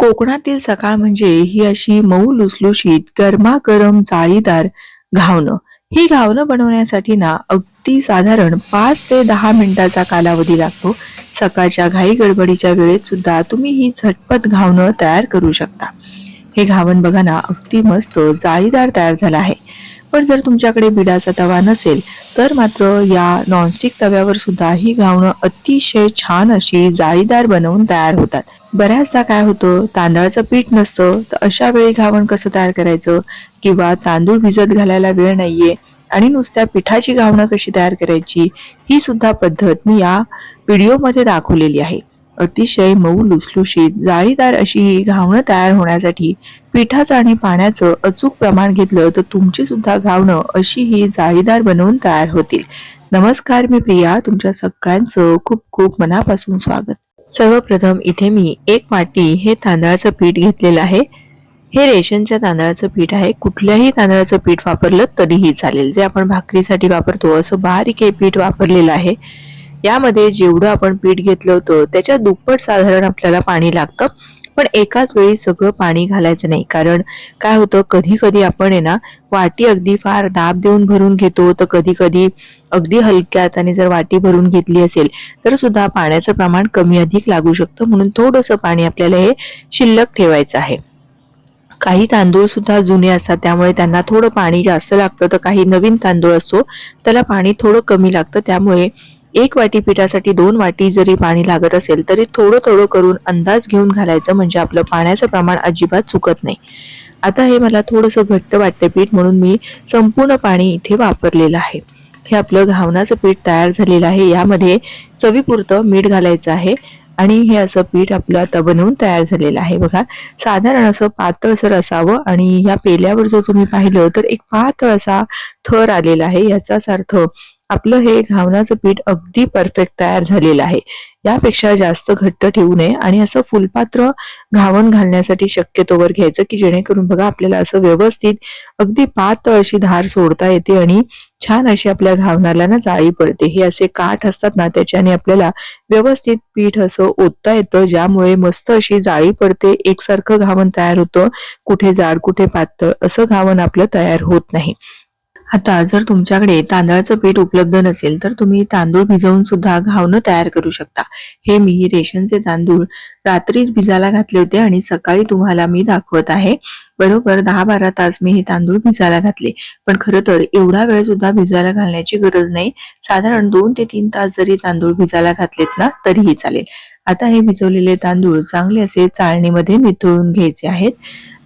कोकणातील सकाळ म्हणजे ही अशी मऊ लुसलुशीत गरमागरम जाळीदार घावणं. ही घावणं बनवण्यासाठी ना अगदी साधारण पाच ते दहा मिनिटाचा कालावधी लागतो. सकाळच्या घाई गडबडीच्या वेळेत सुद्धा तुम्ही ही झटपट घावणं तयार करू शकता. हे घावण बघा ना अगदी मस्त जाळीदार तयार झालं आहे. पण जर तुमच्याकडे बिडाचा तवा नसेल तर मात्र या नॉनस्टिक तव्यावर सुद्धा ही घावणं अतिशय छान अशी जाळीदार बनवून तयार होतात. बऱ्याचदा काय होतं तांदळाचं पीठ नसतं तर अशा वेळी घावण कसं तयार करायचं? किंवा तांदूळ भिजत घालायला वेळ नाहीये आणि नुसत्या पिठाची घावणं कशी तयार करायची? ही सुद्धा पद्धत मी या व्हिडिओमध्ये दाखवलेली आहे. अतिशय मऊ लुसलुशीत जाळीदार अशी ही घावणं तयार होण्यासाठी पिठाचं आणि पाण्याचं अचूक प्रमाण घेतलं तर तुमची सुद्धा घावणं अशी ही जाळीदार बनवून तयार होतील. नमस्कार मी प्रिया तुमच्या सगळ्यांचं खूप खूप मनापासून स्वागत. सर्वप्रथम इथे मी एक वाटी हे तांदळाचं पीठ घेतलेलं आहे. हे रेशनच्या तांदळाचं पीठ आहे. कुठल्याही तांदळाचं पीठ वापरलं तरीही चालेल. जे आपण भाकरीसाठी वापरतो असं बारीक हे पीठ वापरलेलं आहे. यामध्ये जेवढं आपण पीठ घेतलं होतं त्याच्या दुप्पट साधारण आपल्याला पाणी लागतं. पण एकाच वेळी सगळं पाणी घालायचं नाही. कारण काय होतं कधी कधी आपण आहे ना वाटी अगदी फार दाब देऊन भरून घेतो. तर कधी कधी अगदी हलक्यात आणि जर वाटी भरून घेतली असेल तर सुद्धा पाण्याचं प्रमाण कमी अधिक लागू शकतं. म्हणून थोडंसं पाणी आपल्याला हे शिल्लक ठेवायचं आहे. काही तांदूळ सुद्धा जुने असतात त्यामुळे त्यांना थोडं पाणी जास्त लागतं. तर काही नवीन तांदूळ असतो त्याला पाणी थोडं कमी लागतं. त्यामुळे एक वाटी पिठासाठी दोन वाटी जरी पाणी लागत असेल तरी थोडं थोडं करून अंदाज घेऊन घालायचं म्हणजे आपलं पाण्याचं प्रमाण अजिबात चुकत नाही. आता हे मला थोडंसं घट्ट वाटतं पीठ म्हणून मी संपूर्ण पाणी इथे वापरलेलं आहे. हे आपलं घावनाचं पीठ तयार झालेलं आहे. यामध्ये चवीपुरतं मीठ घालायचं आहे आणि हे असं पीठ आपलं आता बनवून तयार झालेलं आहे. बघा साधारण असं पातळसर असावं आणि या पेल्यावर जर तुम्ही पाहिलं तर एक पातळ असा थर आलेला आहे. याचाच अर्थ आपलं हे घावनाचं पीठ अगदी परफेक्ट तयार झालेलं आहे. यापेक्षा जास्त घट्ट ठेवू नये आणि असं फुलपात्र घावण घालण्यासाठी शक्यतोवर घ्यायचं की जेणेकरून बघा आपल्याला असं व्यवस्थित अगदी पातळ अशी धार सोडता येते आणि छान अशी आपल्या घावनाला ना जाळी पडते. हे असे काठ असतात ना त्याच्याने आपल्याला व्यवस्थित पीठ असं ओतता येतं ज्यामुळे मस्त अशी जाळी पडते एकसारखं घावण तयार होतं कुठे जाड कुठे पातळ असं घावण आपलं तयार होत नाही. आता जर तुमच्याकडे तांदळाचं पीठ उपलब्ध नसेल तर तुम्ही तांदूळ भिजवून सुद्धा घावणं तयार करू शकता. हे मी रेशनचे तांदूळ रात्रीच भिजायला घातले होते आणि सकाळी तुम्हाला मी दाखवत आहे. बरोबर दहा बारा तास मी हे तांदूळ भिजायला घातले. पण खरं तर एवढा वेळ सुद्धा भिजायला घालण्याची गरज नाही. साधारण दोन ते तीन तास जरी तांदूळ भिजायला घातलेत ना तरीही चालेल. आता हे भिजवलेले तांदूळ चांगले असे चाळणीमध्ये मिथळून घ्यायचे आहेत.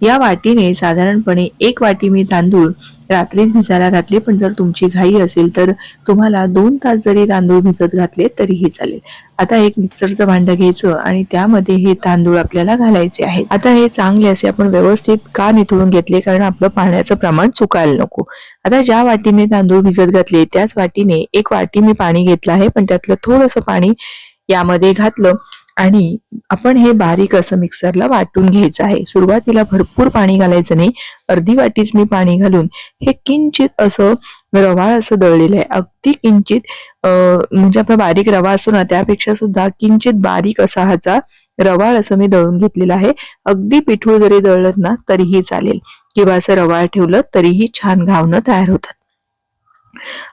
या वाटीने साधारणपणे एक वाटी मी तांदूळ रात्रीच भिजायला घातली पण जर तुमची घाई असेल तर तुम्हाला दोन तास जरी तांदूळ भिजत घातले तरीही चालेल. आता एक मिक्सरचं भांड घ्यायचं आणि त्यामध्ये हे तांदूळ आपल्याला घालायचे आहेत. आता हे चांगले असे आपण व्यवस्थित का निथळून घेतले कारण आपलं पाण्याचं प्रमाण चुकायला नको. आता ज्या वाटीने तांदूळ भिजत घातले त्याच वाटीने एक वाटी मी पाणी घेतलं आहे पण त्यातलं थोडंसं पाणी यामध्ये घातलं. आणि आपण हे बारीक असं मिक्सरला वाटून घ्यायचं आहे. सुरुवातीला भरपूर पाणी घालायचं नाही. अर्धी वाटीच मी पाणी घालून हे किंचित असं रवाळ असं दळलेलं आहे. अगदी किंचित म्हणजे आपला बारीक रवा असतो ना त्यापेक्षा सुद्धा किंचित बारीक असा ह्याचा रवाळ असं मी दळून घेतलेलं आहे. अगदी पिठूळ जरी दळलं ना तरीही चालेल. किंवा असं रवाळ ठेवलं तरीही छान घावणं तयार होतात.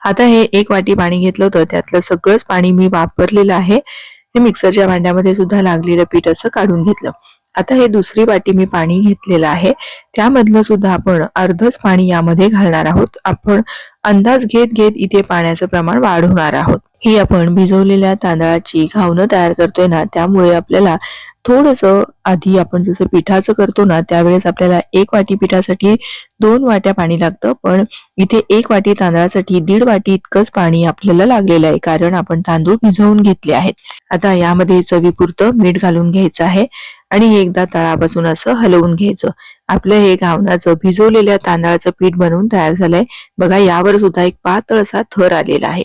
आता हे एक वाटी पाणी घेतलं होतं. त्यातलं सगळंच पाणी मी वापरलेलं आहे. हे मिक्सरच्या भांड्यामध्ये सुद्धा लागलेलं पीठ असं काढून घेतलं. आता हे दुसरी वाटी मी पाणी घेतलेलं आहे. त्यामधलं सुद्धा आपण अर्धच पाणी यामध्ये घालणार आहोत. आपण अंदाज घेत घेत इथे पाण्याचं प्रमाण वाढवणार आहोत. ही आपण भिजवलेल्या तांदळाची घावणं तयार करतोय ना त्यामुळे आपल्याला थोडस आधी आपण जसं पिठाचं करतो ना त्यावेळेस आपल्याला एक वाटी पिठासाठी दोन वाट्या पाणी लागतं. पण इथे एक वाटी तांदळासाठी दीड वाटी इतकंच पाणी आपल्याला लागलेलं आहे कारण आपण तांदूळ भिजवून घेतले आहेत. आता यामध्ये चवीपुरतं मीठ घालून घ्यायचं आहे आणि एकदा तळापासून असं हलवून घ्यायचं. आपलं हे घावणाचं भिजवलेल्या तांदळाचं पीठ बनवून तयार झालंय. बघा यावर सुद्धा एक पातळ असा थर आलेला आहे.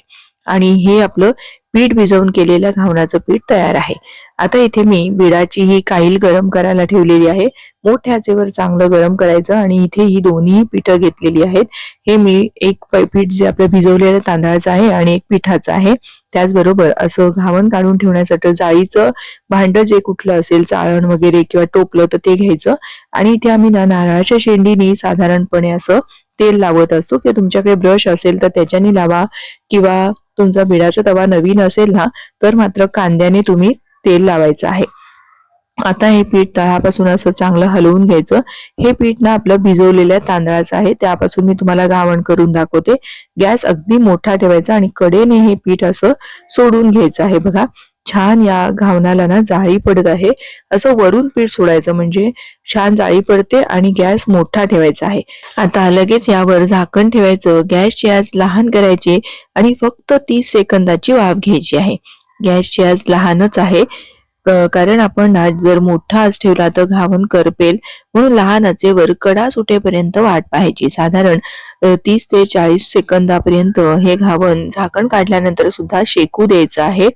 आणि हे आपलं पीठ भिजवून केलेल्या घावणाचं पीठ तयार आहे. आता इथे मी बिडाची ही काईल गरम करायला ठेवलेली आहे. मोठ्या आचेवर चांगलं गरम करायचं आणि इथे ही दोन्ही पिठं घेतलेली आहेत. हे मी एक प- पीठ जे आपलं भिजवलेलं तांदळाचं आहे आणि एक पिठाचं आहे. त्याचबरोबर असं घावण काढून ठेवण्यासाठी जाळीचं भांड जे कुठलं असेल चाळण वगैरे किंवा टोपलं तर ते घ्यायचं. आणि इथे आम्ही ना नारळाच्या शेंडीने साधारणपणे असं तेल लावत असतो. किंवा तुमच्याकडे ब्रश असेल तर त्याच्याने लावा किंवा तुमचा बिडाचा तवा नवीन असेल ना तर मात्र कांद्याने तुम्ही तेल लावायचं आहे. आता हे पीठ तळापासून असं चांगलं हलवून घ्यायचं. हे पीठ ना आपलं भिजवलेल्या तांदळाचं आहे त्यापासून मी तुम्हाला गावण करून दाखवते. गॅस अगदी मोठा ठेवायचा आणि कडेने हे पीठ असं सोडून घ्यायचं आहे बघा. छान या घावणाला ना जाळी पडत आहे. असं वरून पीठ सोडायचं म्हणजे छान जाळी पडते आणि गॅस मोठा ठेवायचा आहे. आता लगेच यावर झाकण ठेवायचं. गॅसची आज लहान करायची आणि फक्त तीस सेकंदाची वाफ घ्यायची आहे. गॅसची आज लहानच आहे. कारण आपण ना जर मोठा आज ठेवला तर घावन करपेल. म्हणून लहानाचे वर कडा सुटेपर्यंत वाट पाहायची. साधारण तीस ते चाळीस सेकंदापर्यंत हे घावन झाकण काढल्यानंतर सुद्धा शेकू द्यायचं आहे.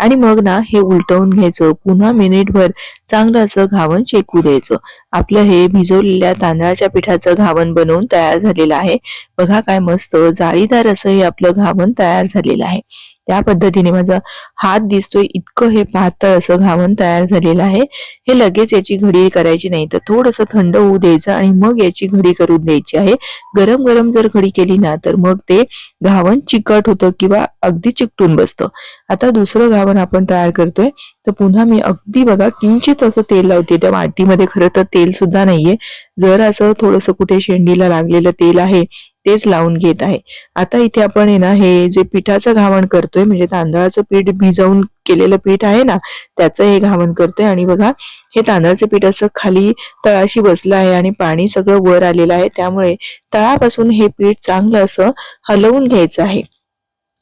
आणि मग ना हे उलटवून घ्यायचं. पुन्हा मिनिटभर चांगलं असं घावन शेकू द्यायचं. आपलं हे भिजवलेल्या तांदळाच्या पिठाचं घावन बनवून तयार झालेलं आहे. बघा काय मस्त जाळीदार असं हे आपलं घावन तयार झालेलं आहे. त्या पद्धतीने माझा हात दिसतोय इतकं हे पातळ असं घावन तयार झालेलं आहे. हे लगेच याची घडी करायची नाही तर थोडंसं थंड होऊ द्यायचं आणि मग याची घडी करून द्यायची आहे. गरम गरम जर घडी केली ना तर मग ते घावण चिकट होतं किंवा अगदी चिकटून बसतं. आता दुसरं घावण आपण तयार करतोय तर पुन्हा मी अगदी बघा किंचित असं तेल लावते. त्या वाटीमध्ये खरं तर तेल सुद्धा नाहीये. जर असं थोडंसं कुठे शेंडीला लागलेलं तेल आहे तेच लावून घेत आहे. आता इथे आपण आहे ना हे जे पिठाचं घावण करतोय म्हणजे तांदळाचं पीठ भिजवून केलेलं पीठ आहे ना त्याचं हे घावण करतोय. आणि बघा हे तांदळाचं पीठ असं खाली तळाशी बसलं आहे आणि पाणी सगळं वर आलेलं आहे. त्यामुळे तळापासून हे पीठ चांगलं असं हलवून घ्यायचं आहे.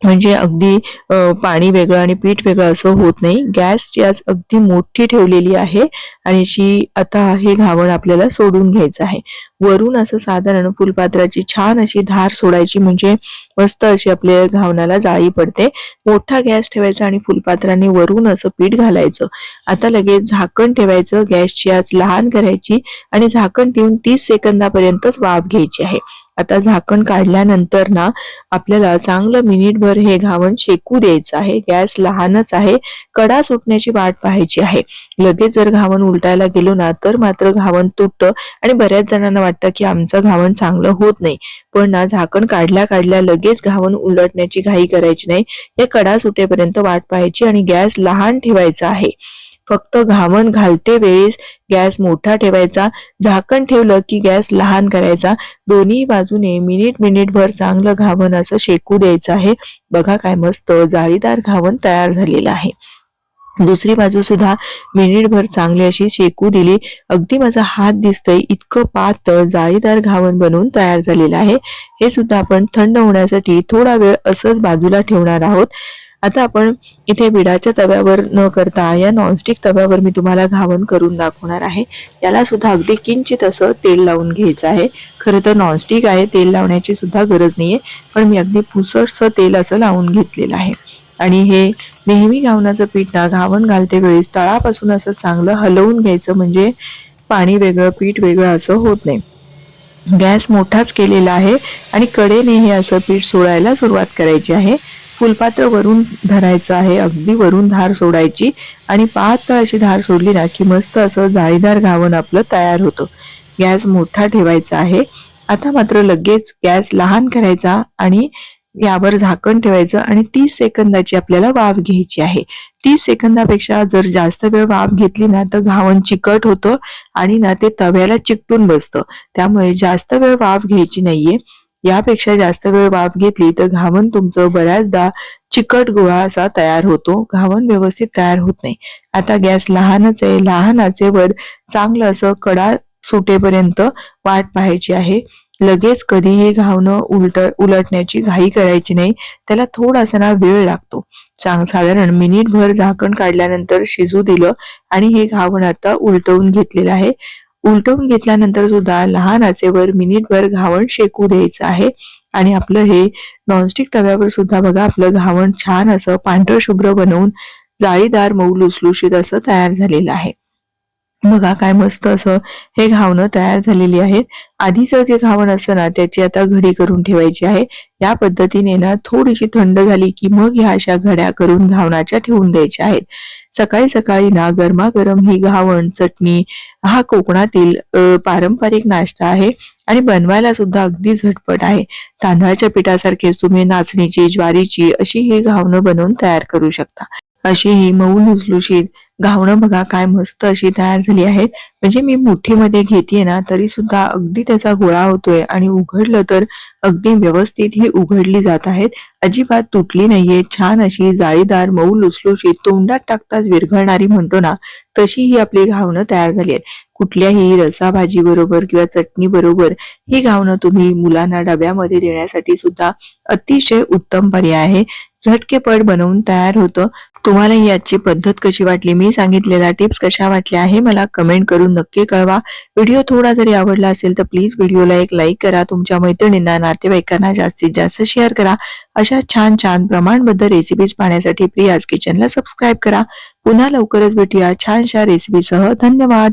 म्हणजे अगदी पाणी वेगळं आणि पीठ वेगळं असं होत नाही. गॅसची आज अगदी मोठी ठेवलेली आहे आणि जी आता हे घावण आपल्याला सोडून घ्यायचं आहे. वरून असं साधारण फुलपात्राची छान अशी धार सोडायची म्हणजे मस्त अशी आपल्या घावणाला जाळी पडते. मोठा गॅस ठेवायचा आणि फुलपात्राने वरून असं पीठ घालायचं. आता लगेच झाकण ठेवायचं. गॅसची आज लहान करायची आणि झाकण ठेवून तीस सेकंदापर्यंतच वाफ घ्यायची आहे. आता झाकण काढल्यानंतर ना आपल्याला चांगलं मिनिटभर हे घावण शेकू द्यायचं आहे. गॅस लहानच आहे. कडा सुटण्याची वाट पाहायची आहे. लगेच जर घावण उलटायला गेलो ना तर मात्र घावण तुटतं आणि बऱ्याच जणांना वाटतं की आमचं घावण चांगलं होत नाही. पण ना झाकण काढल्या काढल्या लगेच घावण उलटण्याची घाई करायची नाही. हे कडा सुटेपर्यंत वाट पाहायची आणि गॅस लहान ठेवायचा आहे. फक्त घावन घालते वेळेस गॅस मोठा ठेवायचा झाकण ठेवलं की गॅस लहान करायचा. दोन्ही बाजूने मिनिट मिनिटभर चांगलं घावन असं शेकू द्यायचं आहे. बघा काय मस्त जाळीदार घावन तयार झालेलं आहे. दुसरी बाजू सुद्धा मिनिटभर चांगली अशी शेकू दिली. अगदी माझा हात दिसतोय इतकं पातळ जाळीदार घावन बनवून तयार झालेलं आहे. हे सुद्धा आपण थंड होण्यासाठी थोडा वेळ असंच बाजूला ठेवणार आहोत. आता आपण इथे बिडाच्या तव्यावर न करता या नॉनस्टिक तव्यावर मी तुम्हाला घावण करून दाखवणार आहे. याला सुद्धा अगदी किंचित असं तेल लावून घ्यायचं आहे. खरं तर नॉनस्टिक आहे तेल लावण्याची सुद्धा गरज नाहीये पण मी अगदी पुसटसं तेल असं लावून घेतलेलं आहे. आणि हे नेहमी घावणाचं पीठ ना घावण घालते वेळेस तळापासून असं चांगलं हलवून घ्यायचं म्हणजे पाणी वेगळं पीठ वेगळं असं होत नाही. गॅस मोठाच केलेला आहे आणि कडेने हे असं पीठ सोडायला सुरुवात करायची आहे. फुलपात्र वरून धरायचं आहे. अगदी वरून धार सोडायची आणि पातळ अशी धार सोडली ना की मस्त असं जाळीदार घावण आपलं तयार होतं. गॅस मोठा ठेवायचा आहे. आता मात्र लगेच गॅस लहान करायचा आणि यावर झाकण ठेवायचं आणि तीस सेकंदाची आपल्याला वाफ घ्यायची आहे. तीस सेकंदापेक्षा जर जास्त वेळ वाफ घेतली ना तर घावण चिकट होतं आणि ना ते तव्याला चिकटून बसतं. त्यामुळे जास्त वेळ वाफ घ्यायची नाहीये. यापेक्षा जास्त वेळ वाफ घेतली तर घावण तुमचं बऱ्याचदा चिकट गोळा असा तयार होतो. घावण व्यवस्थित तयार होत नाही. आता गॅस लहानच आहे लहान आचेवर चांगलं असं कडा सुटेपर्यंत वाट पाहायची आहे. लगेच कधीही घावणं उलट उलटण्याची घाई करायची नाही. त्याला थोडासा ना वेळ लागतो. चांग साधारण मिनिटभर झाकण काढल्यानंतर शिजू दिलं आणि हे घावण आता उलटवून घेतलेलं आहे. उलटवून घेतल्यानंतर सुद्धा लहान आचेवर मिनिटभर घावण शेकू द्यायचं आहे. आणि आपलं हे नॉनस्टिक तव्यावर सुद्धा बघा आपलं घावण छान असं पांढरं शुभ्र बनवून जाळीदार मऊ लुसलुशीत असं तयार झालेलं आहे. बघा काय मस्त असं हे घावणं तयार झालेली आहेत. आधीचं जे घावण असतं ना त्याची आता घडी करून ठेवायची आहे. या पद्धतीने ना थोडीशी थंड झाली की मग ह्या अशा घड्या करून घावणाच्या ठेवून द्यायच्या आहेत. सकाळी सकाळी ना गरमागरम ही घावण चटणी हा कोकणातील पारंपरिक नाश्ता आहे आणि बनवायला सुद्धा अगदी झटपट आहे. तांदळाच्या पिठासारखे तुम्ही नाचणीची ज्वारीची अशी ही घावणं बनवून तयार करू शकता. अशी ही मऊ लुसलुशीत घावणं बघा काय मस्त अशी तयार झाली आहेत. म्हणजे मी मुठीमध्ये घेतेय ना तरी सुद्धा अगदी त्याचा गोळा होतोय आणि उघडलं तर अगदी व्यवस्थित ही उघडली जात आहेत. अजिबात तुटली नाहीये छान अशी जाळीदार मऊ लुसलुशीत तोंडात टाकताच विरघळणारी म्हणतो ना तशी ही आपली घावणं तयार झाली आहेत. कुठल्याही रसाभाजी बरोबर किंवा चटणी बरोबर ही घावणं तुम्ही मुलांना डब्यामध्ये देण्यासाठी सुद्धा अतिशय उत्तम पर्याय आहे. झटकेपट बनवून तयार होतं. तुम्हाला ही आजची पद्धत कशी वाटली? मी सांगितलेल्या टिप्स कशा वाटल्या आहे मला कमेंट करून नक्की कळवा. व्हिडिओ थोडा जरी आवडला असेल तर प्लीज व्हिडिओला एक लाईक करा. तुमच्या मैत्रिणींना नातेवाईकांना जास्तीत जास्त शेअर करा. अशा छान छान प्रमाणबद्ध रेसिपीज पाहण्यासाठी प्रियाज किचनला सबस्क्राईब करा. पुन्हा लवकरच भेटूया छानशा रेसिपीसह धन्यवाद!